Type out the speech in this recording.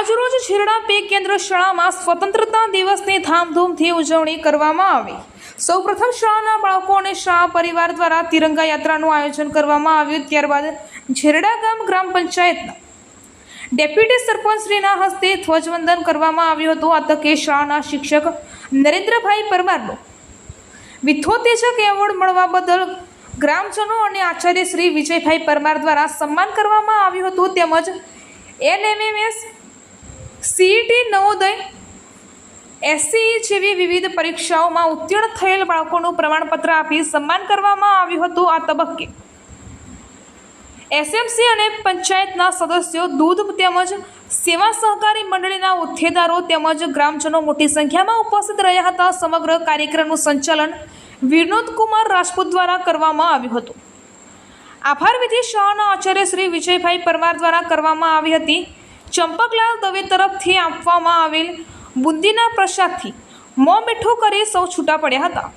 છેરડા pay કેન્દ્ર શાળામાં સ્વતંત્રતા દિવસની ધામધૂમથી ઉજવણી કરવામાં આવી. સૌપ્રથમ શાળાના બાળકો અને શાળા પરિવાર દ્વારા તિરંગા યાત્રાનું આયોજન કરવામાં આવ્યું, ત્યારબાદ ઝેરડા ગામ ગ્રામ પંચાયતના ડેપ્યુટી સરપંચશ્રીના હસ્તે ધ્વજવંદન કરવામાં આવ્યું હતું. આ તકે શાળાના શિક્ષક નરેન્દ્રભાઈ પરમારનો વિથોતેજક એવોર્ડ મળવા બદલ ગ્રામજનો અને આચાર્ય શ્રી વિજયભાઈ પરમાર દ્વારા સન્માન કરવામાં આવ્યું હતું. તેમજ એનએમએમએસ સીઈટી નવોદય એસસીઈ જેવી વિવિધ પરીક્ષાઓમાં ઉત્તીર્ણ થયેલ બાળકોનું પ્રમાણપત્ર આપી સન્માન કરવામાં આવ્યું હતું આ તબક્કે. એસએમસી અને પંચાયતના સદસ્યો દૂધ તેમજ સેવા સહકારી મંડળીના હોદ્દેદારો તેમજ ગ્રામજનો મોટી સંખ્યામાં ઉપસ્થિત રહ્યા હતા. સમગ્ર કાર્યક્રમનું સંચાલન વિનોદકુમાર રાજપૂત દ્વારા કરવામાં આવ્યું હતું. આભાર વિધિ શાળાના આચાર્ય શ્રી વિજયભાઈ પરમાર દ્વારા કરવામાં આવી હતી. ચંપકલાલ દવે તરફથી આપવામાં આવેલ બુંદીના પ્રસાદથી મોં મીઠું કરી સૌ છૂટા પડ્યા હતા.